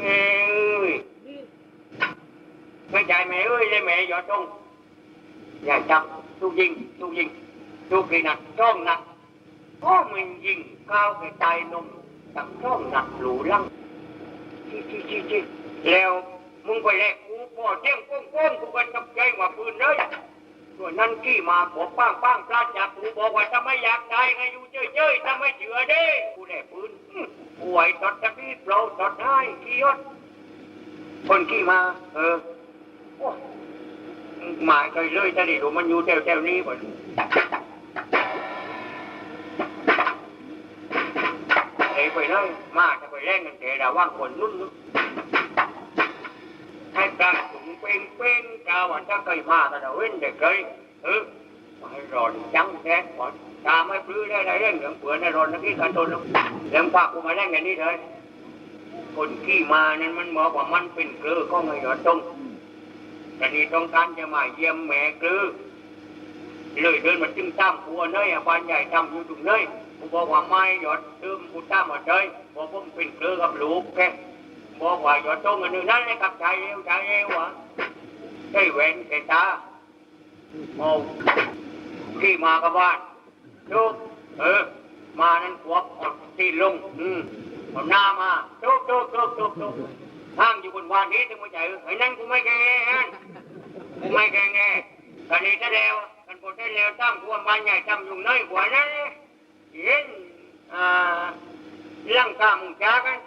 เอ้ยไม่ใช่แม่เอ้ยเลยแม่ยอดตรงอย่าจับทุกยิงทุกยิงทุกกี่นัดจ้องนัดพ่อมันยิงก้าวไปตายนมตักจ้องนัดหลูลังชิชิชิชิแล้วมึงไปแลกกูพอเที่ยงโป้งโป้งกูก็จับใจว่าปืนเลย ส่วนนั้นขี้มาบอกป้างป้างปลาจากกูบอกว่าถ้าไม่อยากตายไงอยู่เฉยเฉยๆถ้าไม่เชื่อเด้กูแลกปืนป่วยตอดตะพีดเราตอดให้ขี้ยศคนขี่มา เออโอ้หมายเคยเลยจะดิดูมันอยู่แถวแถวๆนี้บ่เอ้ไปเลยมาจะไปแล่งกันแต่ระว่างคนนุ่นนุ่นให้ปลาถุงเป็น กาวันถ้าเคยมาแต่เราเว้นเด็กเคยเออให้รอนจังแท้ก่อนตาไม่ปลื้อได้ได้เรื่องเหลืองเปลือนได้รอนนักที่การตนเรื่องฝากกูมาแล่งกันนี่เถอะคนที่มานั้นมันบอกว่ามันเป็นเกลือก็ไม่ยอดตรงแต่นี่ต้องการจะมาเยี่ยมแม่เกลือเลยเดินมาจึงตั้งหัวเนยอะบ้านใหญ่ทำอยู่ตรงเนยกูบอกว่าไม่หยอดตืมกูตั้งมาเลยบอกผมเป็นเกลือกับลูกแกบอกว่าหยอดตรงอันนึงนั่นเลยกับใจเร็วใจเร็ววะ ใช่แหวนใช่ตาโอ้ที่มากับบ้านดูเออ มานั้นขวบอดที่ลง อืมเอาหน้ามาโจ๊กโจ๊กโจ๊กโจ๊กโจ๊กห้างอยู่บนวานนี้ถึงมาใจไอ้ยนั่นกูไม่แกงกูไม่แกงแงตอนนี้จะแล้วกันปวดได้แล้วตั้งควรบ้านใหญ่ทำอยู่น้อยกว่านั้นเห็นอ่าลังกามุงจ้ากัน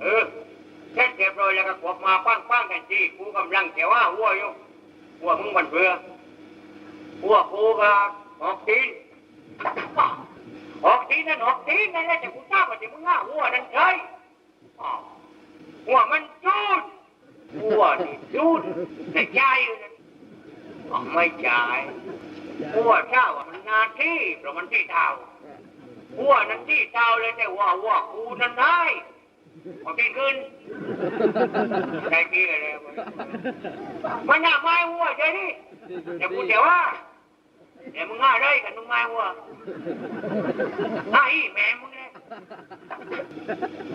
เออ แค่เรียบร้อยแล้วก็ขวบมาปั้างปั้งกันจีกูกำลังเสียว่าหัวอยู่หัวมึงบันเบื่อหัวกูก็ออกตีนออกทีนั่นออกทีนั่นแหละแต่กูทราบว่าที่มึงง่าหัวนั่นใช่หัวมันจูดหัวนี่จูดแต่ใจอยู่นั่นไม่ใจหัวเช้าว่ามันนาที่เพราะมันที่เท้าหัวนั้นที่เท้าเลยแต่ว่าหัวกูนั่นได้ พอกินขึ้นได้กี่อะไรมันน่าไม่หัวใจนี่แต่กูเดี๋ยวว่าเดี๋ยวมึงง่าได้กันมึงไม่หัวไอ้แม่มึงเนี่ย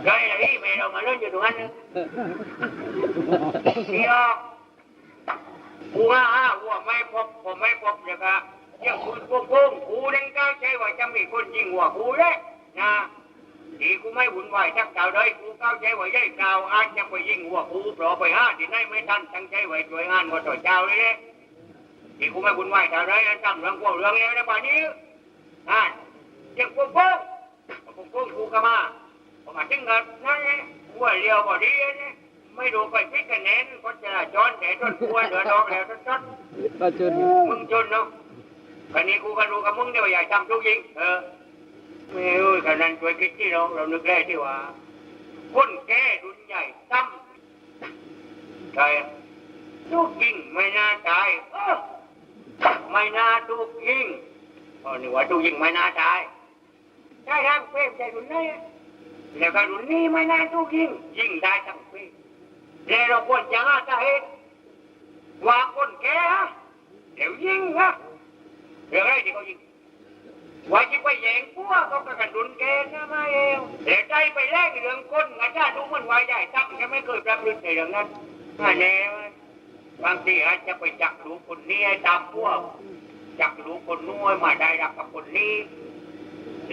ไอ้ไอ้แม่เรามาเล่นอยู่ตรงนั้นนึงเดี๋ยวกูว่ากูไม่พบผมไม่พบเลยครับยังคุณโกงกูนั่งก้าวใจว่าจะมีคนยิงหัวกูเลยนะ ที่กูไม่วุ่นวายทักเก่าเลยกูก้าวใจว่ายัยเก่าอาจจะไปยิงหัวกูเพราะไปห้าที่ไหนไม่ทันตั้งใจไว้ช่วยงานก็ต่อเจ้าเลยที่กูไม่วุ่นวายเท่าไรนั่นทำเรื่องพวกเรื่องนี้นะป่านนี้อ่ายังปุ๊บปุ๊บปุ๊บปุ๊บกูก็มาพอมาถึงกันนั่นไงหัวเรียวพอดีนี่ไม่ดูไปพิกกันแน่นก็จะจอนแต่จนกลัวเหลือดอกแล้วจนจนก็จนมึงจนเนาะคันนี้กูกันรู้กับมึงเดี๋ยวใหญ่ทำทุกยิงเออ ไม่อ้ยขนาดช่วยคิดที่เราเรานึกได้ที่ว่าคนแก่ดุนใหญ่ซ้ำใช่ทุกยิงไม่น่าตายเออไม่น่าทุกยิงอ๋อนี่ว่าทุกยิงไม่น่าตายใช่ครับเฟ้ใจรุ่นนี้แล้วก็รุ่นนี้ไม่น่าทุกยิงยิงได้ทั้งเฟ้แล้วเราควรจะหาสาเหตุว่าคนแก่ฮะเดี๋ยวยิงฮะเรื่องอะไรที่เขายิง ว่าจะไปแย่งพวกเขาก็กระดุนแกนะมาเอวเดี๋ยวใจไปแลกเรื่องคนอาจารย์ดูมันวาใหญ่ตั้งจะไม่เคยประพฤติในเรื่องนั้นมาแน่บางทีอาจจะไปจับลูคนนี้ให้ตามพวก จับลูคนนู้นมาได้รับกับคนนี้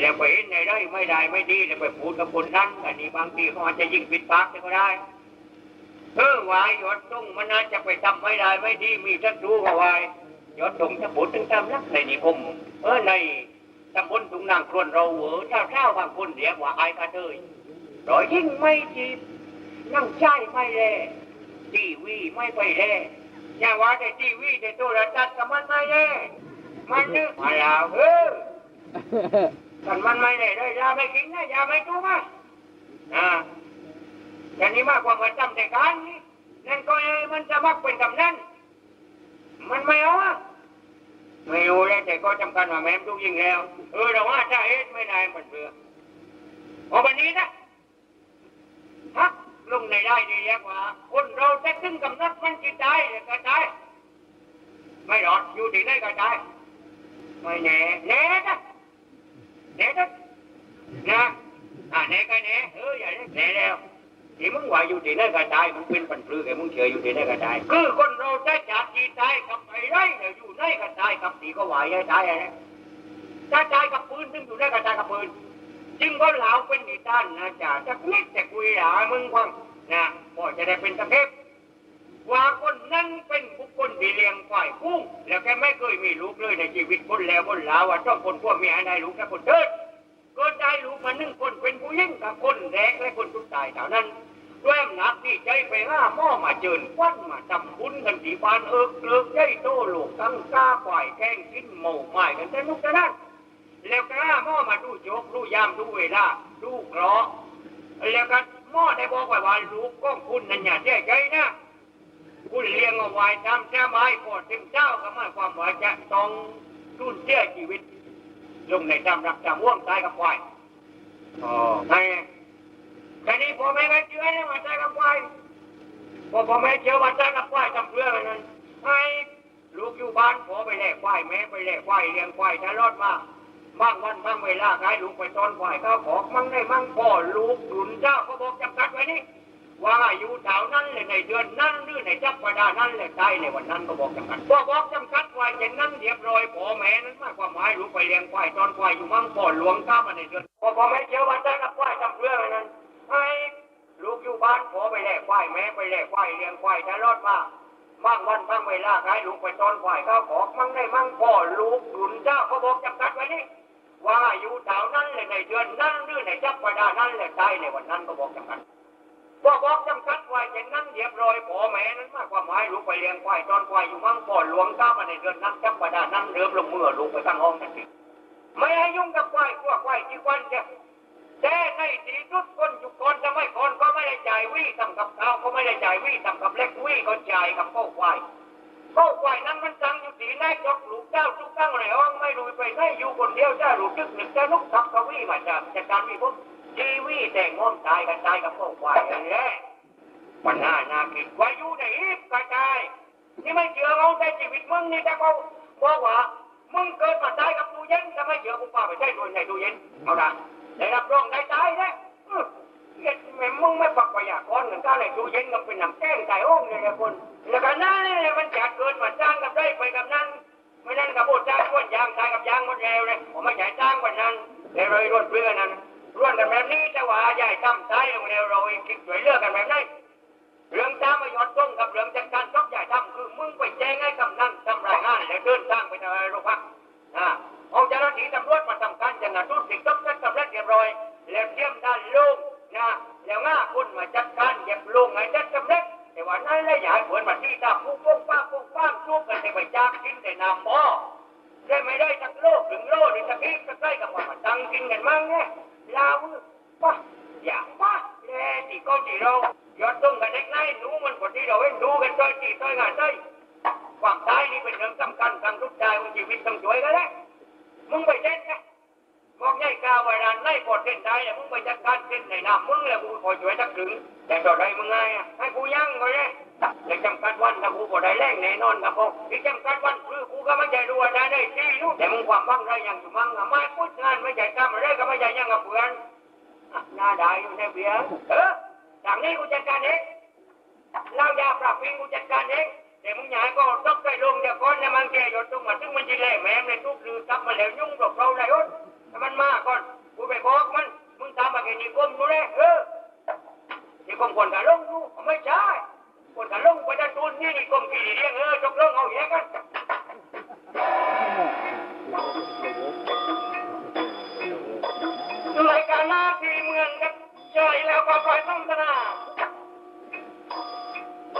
แล้วไปเห็นในได้ไม่ได้ไม่ดีแล้วไปพูดกับคนนั้นอันนี้บางทีเขาอาจจะยิ่งผิดปากก็ได้เออวายยอดตรงมันน่าจะไปทำไม่ได้ไม่ดีมีศัตรูก็วายยอดตรงจะพูดถึงตามรักในนิคมเออใน ตำบลตุงนางครวนเราเหวอเจ้าเจ้าบางคนเรียกว่าไอ้กระเทยรอยยิ่งไม่จีบนั่งใช่ไม่แลทีวีไม่ไปแลอย่าว่าแต่ทีวีแต่โทรทัศน์กับมันไม่แลมันนึกมาแล้วเออกันมันไม่ได้เลยยาไม่กินนะยาไม่ทุกข์อะอ่าแต่นี้มากกว่ามันจำแต่การนี่นั่นก็เอ้ยมันจะมักเป็นกำนันมันไม่เอาอะ ไม่รู้เลยแต่ก็จำกันว่าแม่มทุกยิงแล้ว เออแต่ว่าถ้าเอ็ดไม่ได้มันเบื่อเอาวันนี้นะพักลงในได้ดีเรียกว่า คนเราจะถึงกำนัดมันจิตใจเลยก็ตายไม่รอดอยู่ที่ไหนก็ตายไม่แน่แน่นะเน đó nè à nè coi nè ừ vậy đó nè đeo ที่มึงว่าอยู่ที่ไหนก็ตายมึงเป็นปันปลือแกมึงเชื่ออยู่ที่ไหนก็ตายคือคนเราจะจับที่ตายกับไอ้ไรเนี่ยอยู่ไหนก็ตายกับตีก็ไหวไอ้ตายอะไรถ้าตายกับปืนซึ่งอยู่ไหนก็ตายกับปืนจริงก็เหลาเป็นนิทานนะจ๊ะจะนิดแต่คุยหลามึงฟังนะพอจะได้เป็นตะเพ็บว่าคนนั้นเป็นบุคคลที่เลี้ยงควายกุ้งแล้วแกไม่เคยมีลูกเลยในชีวิตคนแล้วคนลาวว่าต้องคนพวกเมียได้ลูกแค่คนเดิน ก็ได้ลูกมาหนึ่งคนเป็นผู้หญิงกับคนแรกและคนสุดท้ายเท่านั้นด้วยอำนาจที่ใจไปห้าหม้อมาเจิญควันมาทำบุญกันที่บ้านเอิกเลิกได้โตโลกตั้งกล้าฝ่ายแข่งกินหมู่ไม้กันแต่นุกแต่นั้นแล้วก็ห้าหม้อมาดูโจกดูยามดูเวลาดูเคราะห์แล้วก็หม้อได้บอกไว้ว่าลูกก้องคุณนั่นอย่าเสียใจนะคุณเลี้ยงเอาไว้ตามแท้ไม้พอดถึงเจ้าก็หมายความว่าจะต้องทุ่นเสียชีวิต ลงในจำรักจำว่วงตายกับควายอ๋อไงแค่นี้พ่อแม่ไม่เชื่อเลยว่าตายกับควายพอพ่อแม่เชื่อว่าตายกับควายจำเพื่อนนั้นไอ้ลูกอยู่บ้านพ่อไปแลกควายแม่ไปแลกควายเลี้ยงควายตลอดมาบางวันบางเวลาขายลูกไปตอนควายเขาขอกมั่งได้มั่งพ่อลูกหลุนเจ้าเขาบอกจำกัดไว้นี่ ว่าอยู่แถวนั้นเลยในเดือนนั้นหรือในจักรวาลนั้นเลยตายในวันนั้นก็บอกจำกัดพอบอกจำกัดไว้เช่นนั้นเรียบร้อยพ่อแม่นั้นมากความหมายลูกไปเลี้ยงควายตอนควายอยู่มั่งพ่อหลวงข้ามาในเดือนพอพ่อแม่เชื่อว่าได้กับควายจำเพื่อไว้นั้นไอ้ลูกอยู่บ้านพอไปแลกควายแม่ไปแลกควายเลี้ยงควายตลอดมาบางวันบางเวลาขายลูกไปตอนควายเขาขอกมั่งได้มั่งพ่อลูกหลุนเจ้าเขาบอกจำกัดไว้นี่ว่าอยู่แถวนั้นเลยในเดือนนั้นหรือในจักรวาลนั้นเลยตายในวันนั้นก็บอกจำกัด บอกบอกจำกัดไว้อย่างนั้นเรียบร้อยพ่อแม่นั้นมากความหมายลูกไปเลี้ยงควายตอนควายอยู่มั่งพ่อหลวงข้ามาในเดือนนั้นจักรวานั้นเริ่มลงมือลูกไปตั้งห้องทันทีไม่ให้ยุ่งกับควายพวกควายที่ควันจะแต่ในที่สุดคนอยู่ก่อนจะไม่ก่อนก็ไม่ได้จ่ายวี่ทำกับข้าวก็ไม่ได้จ่ายวี่ทำกับเล็กวี่ก็จ่ายกับข้าวควายก็ควายนั้นมันตั้งอยู่ที่ไหนจอกลูกเจ้าทุกตั้งในห้องไม่รู้ไปไหนอยู่คนเดียวเจ้าลูกทึกหนึ่งเจ้านุกทับกวีมาจากจากการมีพ วกชีวีแต่งงอนตายกันตายกับพวกควายอย่างนี้มันน่าน่าคิดวายู่ในอีกกระจายนี่ไม่เชื่อเราในชีวิตมึงนี่แต่เขาบอกว่ามึงเกิดมาตายกับตู้เย็นจะไม่เชื่อกูป้าไปใช่ด้วยในตู้เย็นเอาละได้รับรองได้ตายนะอื้อเฮ็ดแม่มึงไม่ปักไว้อยากก้อนหนึ่งก้าในตู้เย็นก็เป็นน้ำแกงไก่อ้งเลยนะคนแล้วก็นั่นเลยมันจะเกิดมาจ้างกับได้ไปกับนั่นไม่นั่นกับโบจ้างก้วนยางตายกับยางหมดแล้วเลยผมไม่ใช่จ้างกวันนั้นเลยเลยรวนเพื่อนั้น ร่วนกันแบบนี้แต่ว่าใหญ่ทำตายลงแล้วเราคิดช่วยเลือกกันแบบนี้เรื่องจ้างมายอดต้งกับเรื่องจัดการชอบใหญ่ทำคือมึงไปแจ้งให้กำนันทำรายงานแล้วเดินทางไปทางโรงพักอ่าเอาเจ้าหน้าที่ตำรวจมาทำการชนะสูตรสิ่งต้องจัดสำเร็จเรียบร้อยแล้วเทียมด้านลูกนะแล้วง่าคุณมาจัดการเย็บลุงให้จัดสำเร็จแต่ว่านั่นเลยอย่าให้ผลมาที่ตาปุ๊บปุ๊บป้าปุ๊บป้าชุบกันไปจากกินแต่น้ำหม้อได้ไม่ได้สักโลกถึงโลหรือสักอีกสักใกล้กับว่ามาตังกินกันมั่งไง ลาวป้าอย่าป้าแล่ที่ก้อนที่เรายอดต้งกันเล็กน้อยหนูมันคนที่เราเห็นดูกันต้อยตีต้อยงานต้อยความตายนี่เป็นเรื่องสำคัญทางทุกใจของชีวิตต้องช่วยกันแหละมึงไปเด็ดไงบอกง่ายกาเวลาไล่ปอดเส้นได้เนี่ยมึงไปจัดการเส้นในน้ำมึงแหล้วกูคอยช่วยทักถึงแต่ต่อใดมึงไงอะให้กูยั่งก็ได้แต่จำกัดวั นถ้ากูบ่ได้แรงแน่นอนครับผมที่จำกัดวันคือกูก็ไม่ใจรู้ว่าได้ได้ที่รู้แต่มึงความบ้างได้ยังอยู่มั่งอะไม่พูดงานไม่ใจทำอะไรก็ไม่ใจยังกับเพื่อนอะหน้าได้อยู่ในเบียร์เออจากนี้กูจัดการเองเล่ายาปรับพิงกูจัดการเองแต่มึงอยาให้ก็ต้องไปลงเดี๋ยวก่อนนะมันแกหยดตรงมาถึงมันจะแล่แม่ในทุกลือกลับมาแล้วยุ่งกับเราเลยอ้นให้มันมาก่อนกูไปบอกมันมึงตามมาแค่นี้ก้มดูเลยเออนี่ก้มคนกะลงดูไม่ใช่ คนกะลงปจะตูนนี่นี่ก้มกี่เรียงเออจกลงเอาแยกกันรายการหน้าที่เมืองกันเจอแล้วก็ปล่อยต้องนา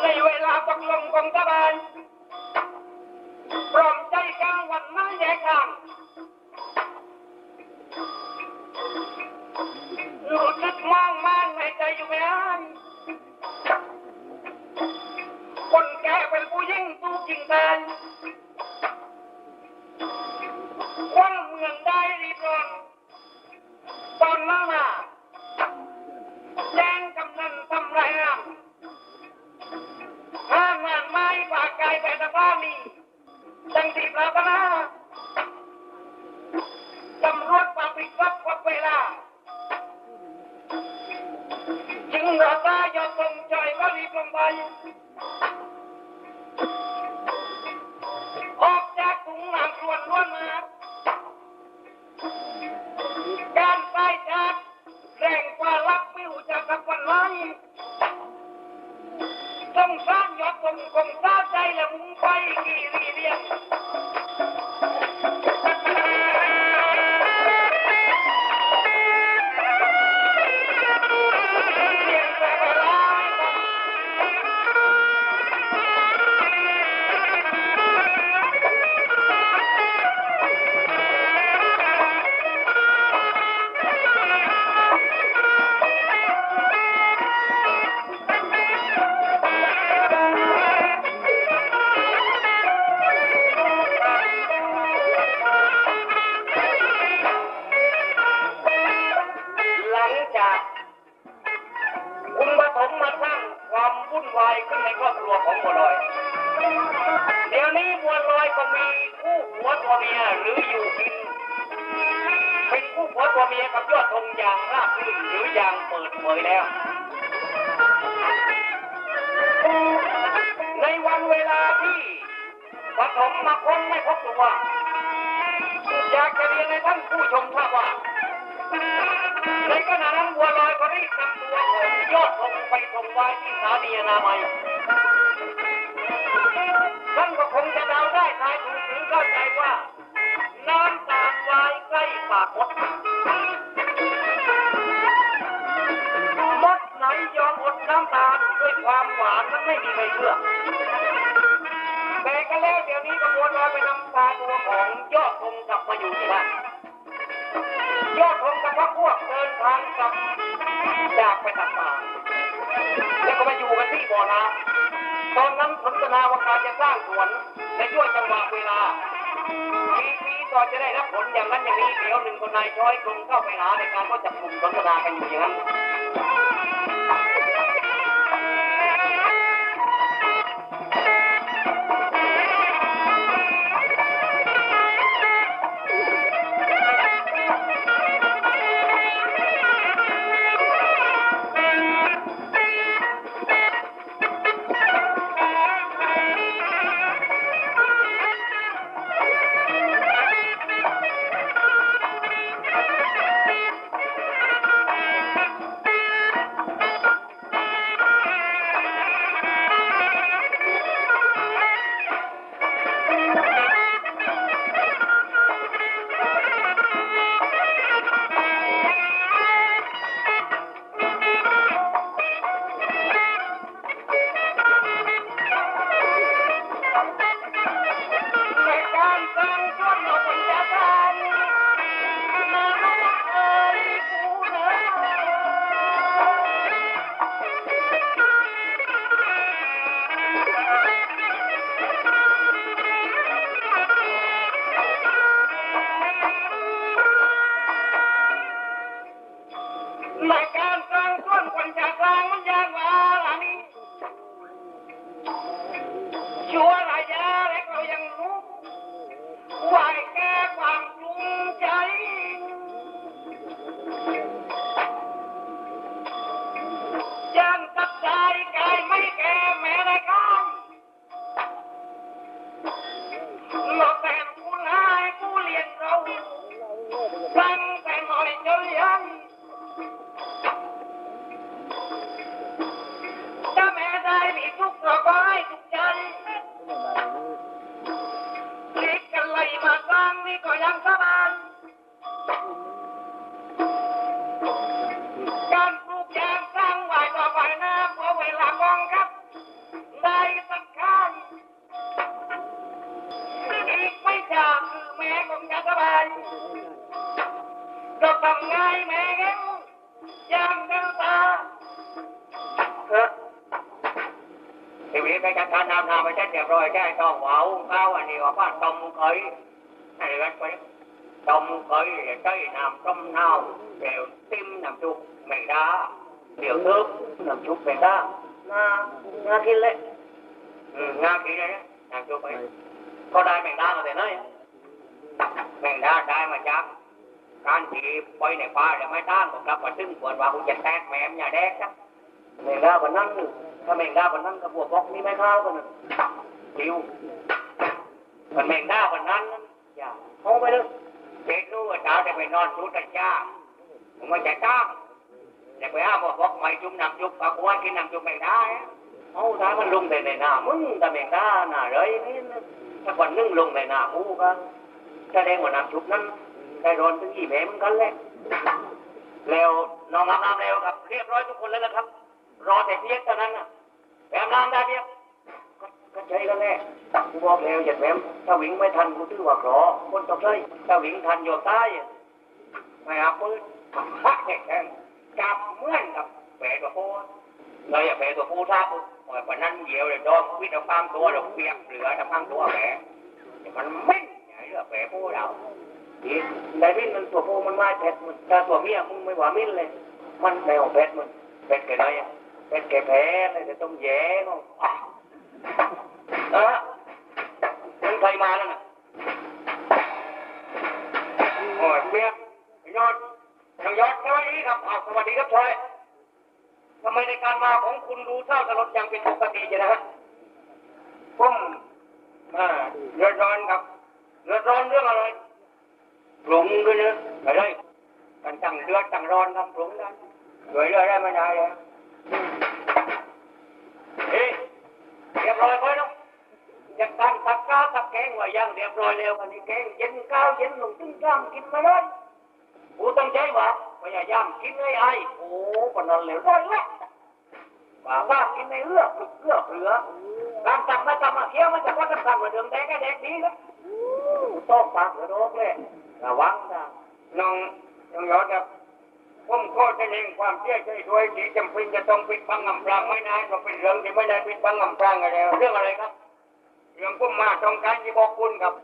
ในเวลาตกลงกองทบาลพร้อมใจกลางวันไม่แยกทางรู้สึกมองมันใงสร้างยอดกงมกลสร้างใจและมุ่งไปกี่วีเดีย ก็มีคู่ผัวตัวเมียหรืออยู่กิน เป็นคู่ผัวตัวเมียกับยอดธงอย่างราบรื่นหรืออย่างเปิดเผยแล้ว ในวันเวลาที่ปฐมมาค้นไม่พบตัวอยากจะเรียนให้ท่านผู้ชมทราบว่าในขณะนั้นบัวลอยก็รีบนำตัวของยอดธงไปส่งไว้ที่สถานีอนามัย ท่านก็คงจะเดาได้ทายถูกหรือเข้าใจว่า น้ำตาลวายใกล้ปากมดมดไหนยอมอดน้ำตาลด้วยความหวานนั้นไม่มีใครเชื่อแต่ก็แล้วเดี๋ยวนี้ก็บัวลอยไปนำพาตัวของยอดธงกลับมาอยู่ที่บ้านยอดธงกับพระพวกเดินทางกลับจากไปตัดป่าแล้วก็มาอยู่กันที่บ่อน้ำ ตอนนั้นสนทนาวาการจะสร้างสวนในช่วงจังหวะเวลาปีปีต่อจะได้รับผลอย่างนั้นอย่างนี้เดี๋ยวหนึ่งคนนายช้อยคงเข้าไปหาในการก็จับกลุ่มสนทนากันอยู่อย่างนั้น หลักการสร้างส่วนคนจะสร้างมันยากลา จัดการน้ำน้ำไปเช็ดเรียบร้อยแค่ต้องหวาวข้าวอันนี้ว่าป้าต้มเคยอะไรกันไปต้มเคยใช้น้ำต้มเน่าเดี๋ยวติ้มน้ำจุกไม่ได้เดี๋ยวทึบน้ำจุกไม่ได้น่าน่ากินเลยอืมน่ากินเลยน้ำจุกไปก็ได้แมงดามาแต่น้อยแมงดาได้มาจากการที่ไปในป่าแล้วไม่ต้านผมกลับมาซึ่งปวดว่าคุณจะแตกแหมอย่าแดกครับแมงดาวันนั้น ถ้าแมงดาวันนั้นกับพวกบอกนี่ไม่เข้าวกันนะจิวมันแมงดาวันนั้นอย่าเอาไปเลยเด็กรู้ว่าเช้าจะไปนอนชุดตะจ้าผมว่าจะจ้างแต่ไปห้าบอกบอกไม่จุ่มน้ำจุ่มปากวันกินน้ำจุ่มแมงดาเอาถ้ามันลงไปในน้ำมึงแต่แมงดาหน้าเลยนี่ถ้าวันนึงลงในน้ำกูก็แสดงว่าน้ำจุ่มนั้นได้ร้อนถึงกี่แม่เหมือนกันแหละแล้วน้องอาบน้ำแล้วครับเรียบร้อยทุกคนแล้วนะครับ รอแต่เพียกเท่านั้นนะแปมน้ำได้เพียกก็ใช้กันแน่กูบอกแล้วอย่าแปมถ้าวิ่งไม่ทันกูถือว่าขอคนตกเลยถ้าวิ่งทันโยนใต้อะไม่เอาปืนพักแข่งจับเมื่อนกับแผลตัวโค้เลยอย่าแผลตัวผู้ท่าปุ๊บปล่อยปนนั้นเดียวเลยดองวิทย์เอาข้างตัวเราเปียกเหลือทำข้างตัวแผลมันไม่ใหญ่เรื่องแผลผู้เราอีกแต่มิ้นมันตัวผู้มันไม่เผ็ดมันถ้าตัวเมียมึงไม่หวามิ้นเลย มันในของเผ็ดมันเผ็ดแก่ไหน อะเผ็ดแก่แพ้เลยจะต้องแย่ก็อะเออมันใครมาแล้วน่ะโอ้ยเมียไอ้ยอดทางยอดสวัสดีครับสวัสดีครับชอยทำไมในการมาของคุณดูเศร้าสลดย่างเป็นปกติจะนะฮะผมอ่าเดือดร้อนครับเดือดร้อนเรื่องอะไรปรุงด้วยนะไปเลยกันตั้งเดือดตั้งร้อนทำปรุงได้สวยเลยได้ไม่ได้เลย เฮ้ยเรียบร้อยค่อยเนาะจากการตักกาตักแกงว่ายังเรียบร้อยแล้ววันนี้แกงเย็นข้าวเย็นลงตึ้งจ้ำกินมาเลยกูตั้งใจว่าพยายามกินให้ไอ้โอ้ปนนั้นเหลวร้อยละว่าว่ากินในเลือกเลือกเหลือการตักมาทำมาเคี้ยวมันจะว่ากันสั่งว่าเดิมแดงก็แดงดีนะต้องปากกระโดกเลยระวังนะน้องน้องยอดครับ ผมก็จะเองความเชื่อใจด้วยที่จำเป็นจะต้องปิดบังอำพรางไม่นานก็เป็นเรื่องที่ไม่ได้ปิดบังอำพรางอะไรเรื่องอะไรครับ เรื่องผมมาต้องการที่บอกคุณครับ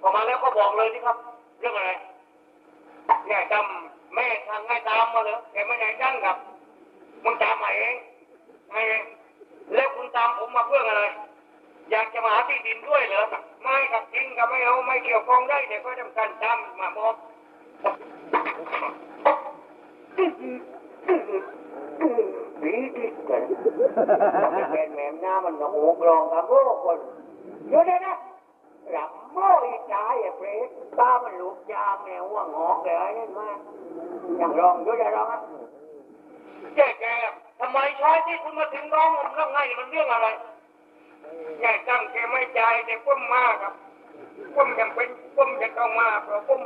พอมาแล้วก็บอกเลยสิครับ เรื่องอะไรเนี่ยจำแม่ทางให้ตามมาเลยแต่ไม่ได้จังครับมึงตามมาเองไงแล้วคุณตามผมมาเพื่ออะไร อยากจะมาหาที่ดินด้วยเหรอไม่กับจริงกับไม่เอาไม่เกี่ยวข้องได้แต่ก็ทำการจำมาบอก ดีดีกันเป็นแม่หน้ามันหนโอกรองกับโอ้คนเยอะเลยนะรับโม่อีจ่ายอะเพรสตามันลูกยางแนวว่างอกเลยนั่มาอย่างรองเยอะเลยรองอะแก่แกทำไมชายที่คุณมาถึงร้องผมร้องไห้มันเรื่องอะไรยายตั้งแกไม่ใจแต่ผมมาครับผมยังเป็นผมจะต้องมาเพราะผม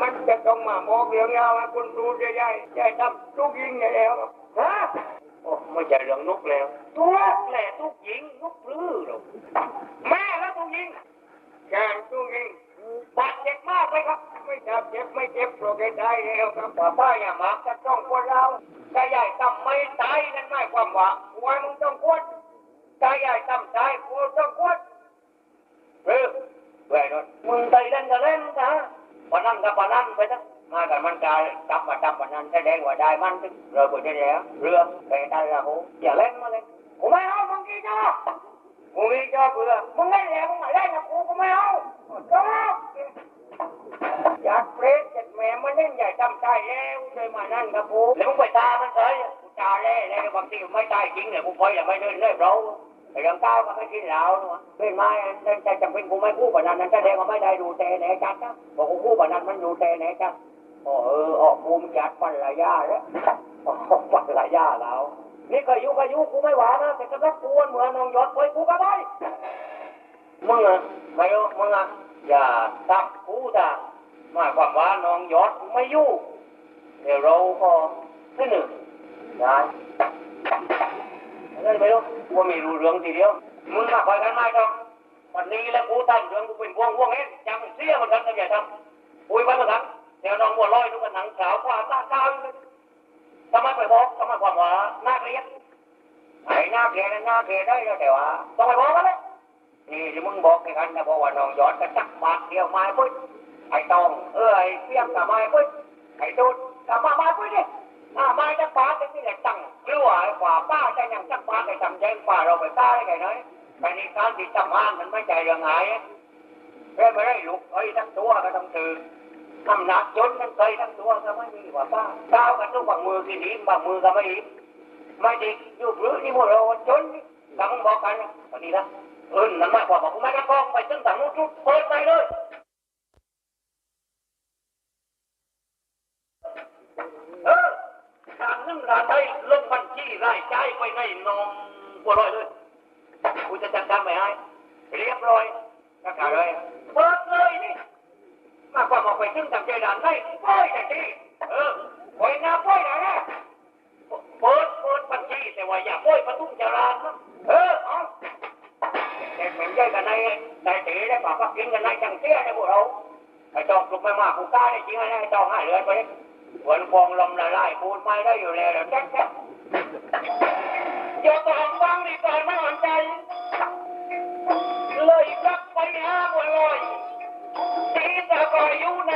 มันจะต้องมาบอกเรื่องยาวให้คุณรู้จะยายยายทำทุกยิงอย่างแล้วครับฮะโอ้ไม่ใช่เรื่องนุกแล้วทุกแหละทุกยิงนุกพลื้อหรอกแม่แล้วทุกยิงแกงทุกยิงบาดเจ็บมากไหมครับ ไม่จับเจ็บไม่เจ็บโปรแกได้แล้วครับว่าป้าอย่ามาจะต้องคนเราแต่ใหญ่ทำไม่ตายนั่นหมายความว่าหัวมึงต้องควร ใจใหญ่ทำใจกูต้องกดเออเว้ยนนมึงใจเล่นก็เล่นนะ ปนันกับปนันไปนะมากับมันกายจับมาจับปนันแสดงว่าได้มันถึงเรือกูจะแล้วเรือไปได้และกูอย่าเล่นมาเลยกูไม่เอามึงกี่จ้ากูมีจ้าเบื่อมึงเล่แล้วมึงไม่เล่นกับกูกูไม่เอาจ้าอยากเปรตเจ็ดแม่มันเล่นใหญ่จำใจแล้วเลยมานั่นกับกูแล้วมึงไปตามันเลยกูตาเล่แล้วบางทีไม่ตายจริงเนี่ยกูคอยอย่าไม่เดินเลยเรา ไอ้ยังเก้าก็ไม่กินเหล้าเนาะเป็นไม้นั่นใจจำเป็นกูไม่คู่แบบนั้นนั่นแสดงว่าไม่ได้ดูแต่ไหนจัดนะบอกกูคู่แบบนั้นมันดูแต่ไหนจัดโอ้เออออกกูมิจัดปันละยาแล้วปันละยาแล้วนี่ก็ยุก็ยุกูไม่หวานะแต่ก็รักกูเหมือนน้องยอดคอยกูก็ได้มึงอะไม่รู้มึงอะอย่าตักกูจ้ะหมายความว่าน้องยอดไม่ยุ่เดี๋ยวเราก็ที่หนึ่งได้ นั่นไม่รู้ว่าไมีรู้เรื่องทีเดียว มึงมาคอยกันไม่ต้องวันนี้แล้วกูทำเรื่องกูเป็นพวงพวงเองจำเสียมันกันก็อย่าทำปุยไปมันกันเดี๋ยวน้องบัวลอยทุกคนหนังขาวกว่าตาขาวเลยทำไมไปบอกทำไมความว่าหน้าเกลียดไอ้หน้าเกลียดหน้าเกลียดได้แล้วแต่ว่าต้องไปบอกกันเลยนี่ที่มึงบอกกันนะบอกว่าน้องยอดกระจักบาเดียวม้ปุ้ยไอ้ตองเออไอ้เปี้ยมกับไม้ปุ้ยไอ้ตูดกับมาไม้ปุ้ยดิ ถ้าไม่จะป้าจะที่ไหนตั้งหรือว่าขวาป้าจะยังจะป้าไปทำใจกว่าเราไปป้าได้ไงน้อยแต่ในการที่ทำงานมันไม่ใจเรื่องไงเพื่ไม่ได้ลุกเอ้ยทั้งตัวก็ต้องตื่นน้ำหนักจนมันเคยทั้งตัวก็ไม่มีกว่าป้าเท้ากันทุกบางมือกี่ดีบางมือก็ไม่ดีไม่ดีอยู่หรือนี่พวกเราจนกำลังบอกกันวันนี้นะเออนั่นหมายความว่าผมไม่ได้ฟ้องไปถึงทางนู้นทุกเปิดไปเลย เออ ซึ่งการได้ลงบัญชีรายจ่ายไปในนองบัวลอยเลยกูจะจัดการไปให้เรียบร้อยจัดการเลยเปิดเลยนี่มากกว่าบอกไปถึงทางใจด่านได้ป้อยแต่ที่เออปล่อยหน้าป้อยหนนะเปิดเปิดบัญชีแต่ว่าอย่าป้อยประตุ้งจรานนะเออเอาแต่เหม็นใจกันในในตีได้ปากว่ากินกันในจังเสียในพวกเราไอ้จองลุกไม่มากกูกล้าได้จริงไอ้จองให้เลยไป เหมือนฟองลมละลายปูนไม่ได้อยู่แล้วแจ๊กแจ๊กอย่าตองฟังดีก่อนไม่อ่อนใจ เลยกลับไปหาบัวลอยตีตะกอยอยู่น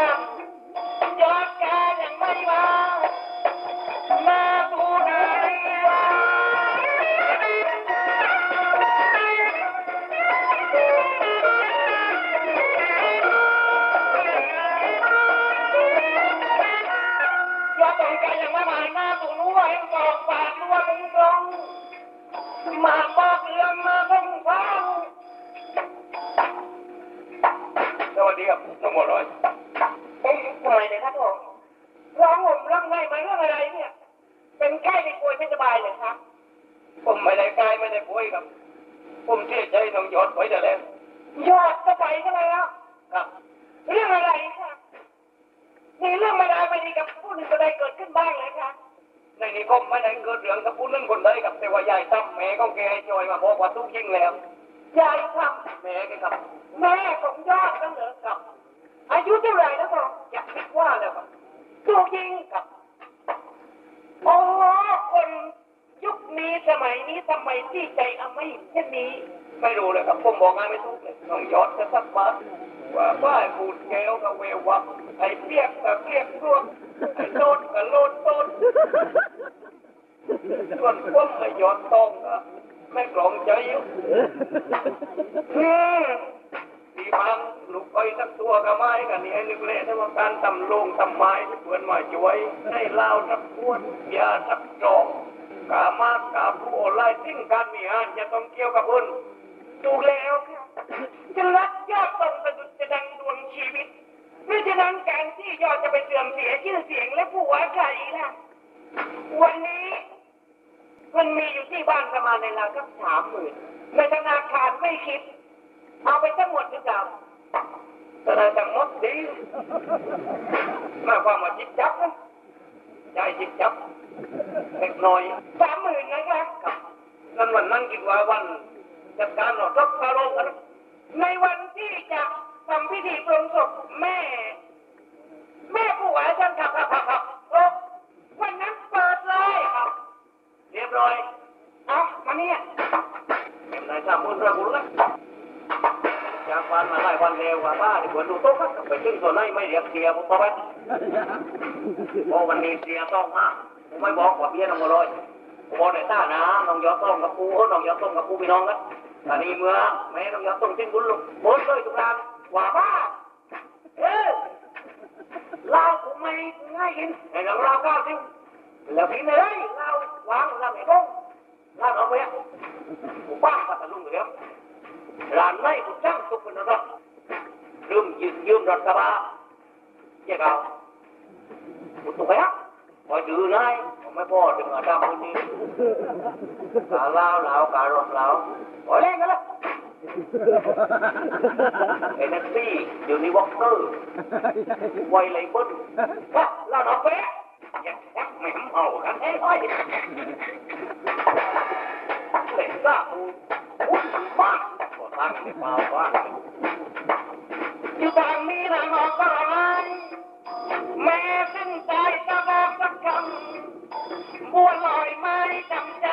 นู้นเห็นกองปากนัวมึงตรงมาบอกเรื่องมาคงฟังสวัสดีครับน้องบัวลอยเอ๊ะทำไมเลยครับผมร้องห่มร้องไห้มาเรื่องอะไรเนี่ย เป็นไข้ในป่วยไม่สบายเลยครับ ผมไม่ได้ไข้ไม่ได้ป่วยครับ ผมเสียใจน้องยอดไปแต่แล้วยอดจะไปกันแล้วครับ เรื่องอะไรครับมีเรื่องไม่ได้ไม่ดีกับผู้หนึ่งก็ได้เกิดขึ้นบ้างเลยครับ ในนี้ผมไม่ได้เกิดเรื่องกับผู้นึงคนใดกับแต่ว่ายายตั้มแม่ของแกจอยมาบอกว่าทุกยิ่งแล้วยายทำแม่แกครับแม่ของยอดนั่นเหรอครับ อายุเท่าไหร่แล้วครับอยากคิดว่าแล้วครับถูกยิงครับโอ้คนยุคนี้สมัยนี้ทำไมที่ใจอไม่เช่นนี้ ไม่รู้เลยครับผมบอกงานไม่ถูกเลยน้องยอดจะสักบา ว่าบ้านบูดแก้วกับเววับไอ้เปียกกับเปียกรวมไอ้โลดกับโลดต้นส่วนพวกไม่ยอดต้องอะไม่กลองใจอยู่อืมดีมังลูกไปสักตัวก็ไม่กันนี่ไอ้นึกเละถ้าว่าการทำโรงทำไม้ที่เพื่อนมาช่วย ให้เล่าสักขวดยาสักจอกกามากกาผู้ไล่ทิ้งการมีงานจะต้องเกี่ยวกับคนถูแล้วค จะรักยอดต้องสะดุดจะดังดวงชีวิตเพราะฉะนั้นการที่ยอดจะไปเสื่อมเสียชื่อเสียงและผู้ว่าใครล่ะ วันนี้มันมีอยู่ที่บ้านประมาณในราวสักสามหมื่นในธนาคารไม่คิด เอาไปทั้งหมดหรือเปล่าธนาคารหมดดีมาความว่าจิบจับนะใจจิบจับเล็กน้อยสามหมื่นนะครับครับนั่นวันนั้นคิดว่าวัน จัดการหลอดรับคารมกันในวันที่จะทำพิธีปลงศพแม่ แม่ผู้ว่าฉันขับขับขับขับโอ้วันนั้นเปิดเลยครับ เรียบร้อยเอามาเนี่ยเก็บนายทำบุญระบุแล้วจากวันมาไล่วันเร็วกว่าบ้าที่ควรดูโต๊ะครับไปขึ้นตัวไหนไม่เรียกเสียผมพอไปพอวันนี้เสียต้องมากผมไม่บอกว่าเบี้ยน้องบัวลอย บอกในต้านะน้องยอดต้มกับปูน้องยอดต้มกับปูพี่น้องกันตอนนี้เมื่อแม่น้องยอดต้มทิ้งบุญลูกหมดเลยทุกรานว่าบ้าเออเราผมไม่ง่ายกินไอ้เราเราก้าวทิ้งแล้วพี่เลยเราวางเราไม่ต้องเราเอาไปผมบ้าปัตตลุงเลยร้านไม่ผมจ้างทุกคนนะครับลืมยืมยืมรถกระบะเจ๊เก่าผมถูกไหมครับพอดื้อไล่ผม ไม่พอถึงอาจารย์คนนี้กาเล่าเหลาการถเหลาพอเล่นกันแล้วเอ็นเอสซี่เดี๋ยวนี้วอล์กเตอร์ไวไลเบิ้ลเราหนอกเป๊ะแยกแยกไม่ทำเอากันเอ้ยอ้อยเล่นซ่าปูอุ้ยบ้าขอทางไม่เปล่าบ้าอยู่ทางนี้นะมองก็ไรแม่สิ้นใจจะบอกสักคำ บัวลอยไม่จำใจ